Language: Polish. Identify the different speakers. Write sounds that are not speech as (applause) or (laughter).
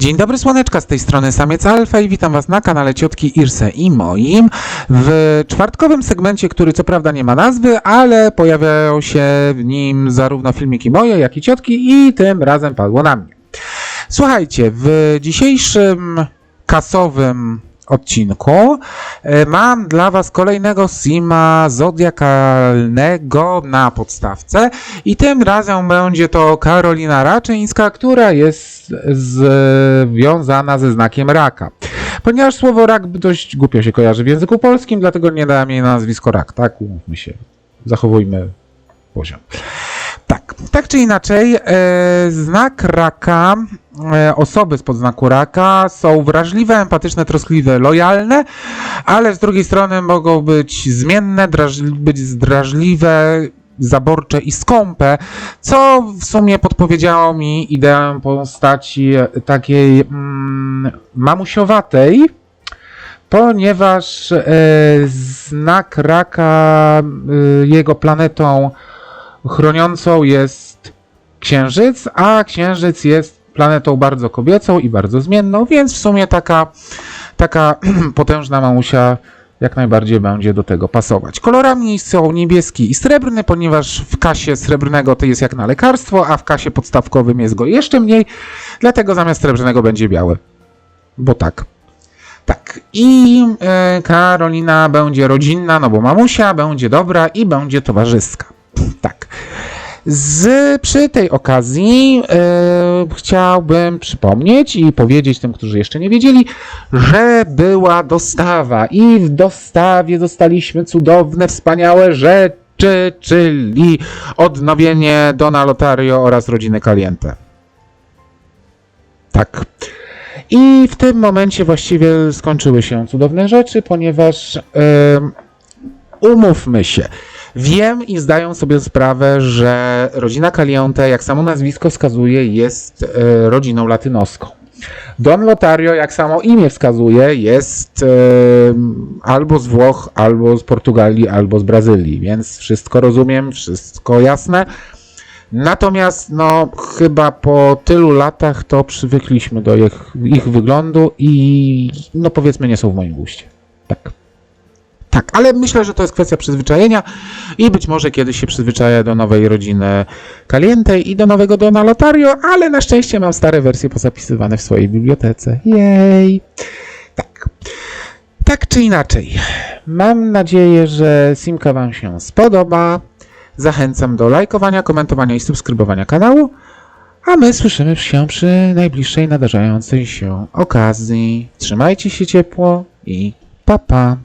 Speaker 1: Dzień dobry słoneczka, z tej strony Samiec Alfa i witam Was na kanale Ciotki Irse i moim w czwartkowym segmencie, który co prawda nie ma nazwy, ale pojawiają się w nim zarówno filmiki moje, jak i ciotki i tym razem padło na mnie. Słuchajcie, w dzisiejszym kasowym odcinku mam dla Was kolejnego sima zodiakalnego na podstawce i tym razem będzie to Karolina Raczyńska, która jest związana ze znakiem raka. Ponieważ słowo rak dość głupio się kojarzy w języku polskim, dlatego nie dałem jej na nazwisko rak, tak? Umówmy się, zachowujmy poziom. Tak, czy inaczej, e, znak raka, e, osoby spod znaku raka są wrażliwe, empatyczne, troskliwe, lojalne, ale z drugiej strony mogą być zmienne, draż, być drażliwe, zaborcze i skąpe, co w sumie podpowiedziało mi ideę postaci takiej mm, mamusiowatej, ponieważ e, znak raka, e, jego planetą chroniącą jest Księżyc, a Księżyc jest planetą bardzo kobiecą i bardzo zmienną, więc w sumie taka, taka (clears throat) potężna mamusia jak najbardziej będzie do tego pasować. Kolorami są niebieski i srebrny, ponieważ w kasie srebrnego to jest jak na lekarstwo, a w kasie podstawkowym jest go jeszcze mniej, dlatego zamiast srebrnego będzie biały. Bo tak. Tak. I e, Karolina będzie rodzinna, no bo mamusia będzie dobra i będzie towarzyska. Tak. Z, przy tej okazji e, chciałbym przypomnieć i powiedzieć tym, którzy jeszcze nie wiedzieli, że była dostawa i w dostawie dostaliśmy cudowne, wspaniałe rzeczy, czyli odnowienie Dona Lotario oraz rodziny Caliente. Tak. I w tym momencie właściwie skończyły się cudowne rzeczy, ponieważ umówmy się. Wiem i zdają sobie sprawę, że rodzina Caliente, jak samo nazwisko wskazuje, jest e, rodziną latynoską. Don Lotario, jak samo imię wskazuje, jest e, albo z Włoch, albo z Portugalii, albo z Brazylii, więc wszystko rozumiem, wszystko jasne. Natomiast, no, chyba po tylu latach to przywykliśmy do ich, ich wyglądu i, no, powiedzmy, nie są w moim guście. Tak. Tak, ale myślę, że to jest kwestia przyzwyczajenia i być może kiedyś się przyzwyczaja do nowej rodziny Caliente i do nowego Dona Lotario, ale na szczęście mam stare wersje pozapisywane w swojej bibliotece. Jej! Tak. Tak czy inaczej, mam nadzieję, że Simka Wam się spodoba. Zachęcam do lajkowania, komentowania i subskrybowania kanału, a my słyszymy się przy najbliższej nadarzającej się okazji. Trzymajcie się ciepło i pa pa!